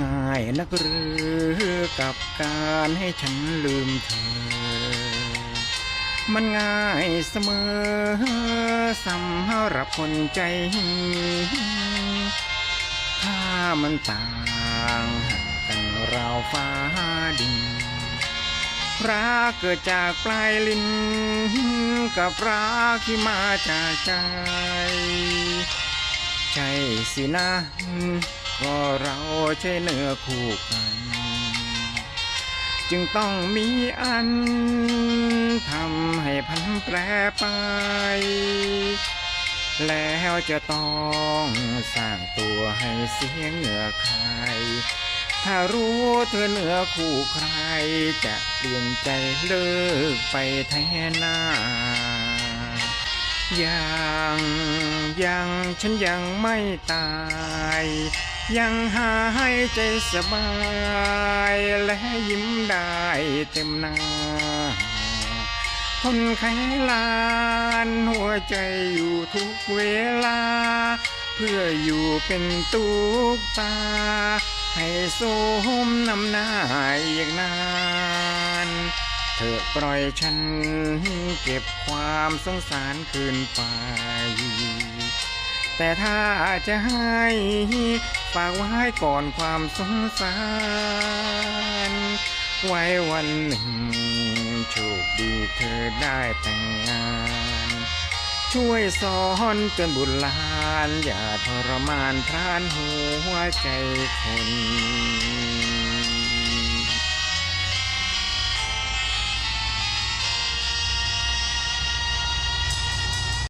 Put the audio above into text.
ง่ายนักหรือกับการให้ฉันลืมเธอ มันง่ายเสมอสำหรับคนใจถ้ามันต่างห่างกันราวฟ้าดินรักเกิดจากปลายลิ้นกับรักที่มาจากใจ ใช่สินะ ก็เราใช่เนื้อคู่กัน จึงต้องมีอันทำให้พันแปรไป แล้วจะต้องสร้างตัวให้เสียงเหงื่อใคร ถ้ารู้เธอเหนือคู่ใคร จะเปลี่ยนใจเลิกไปแทนหน้ายังยังฉันยังไม่ตาย ยังหายใจสบาย และยิ้มได้เต็มหน้าคนไข้ลานหัวใจอยู่ทุกเวลา เพื่ออยู่เป็นตุกตา ให้สมนำหน้าอีกนาน เธอปล่อยฉันเก็บความสงสารคืนไป แต่ถ้าจะให้ฝากไว้ก่อนความสงสาร ไว้วันหนึ่งโชคดีเธอได้แต่งงาน ช่วยสอนจนบุญหลาน อย่าทรมานพรานหัวใจคน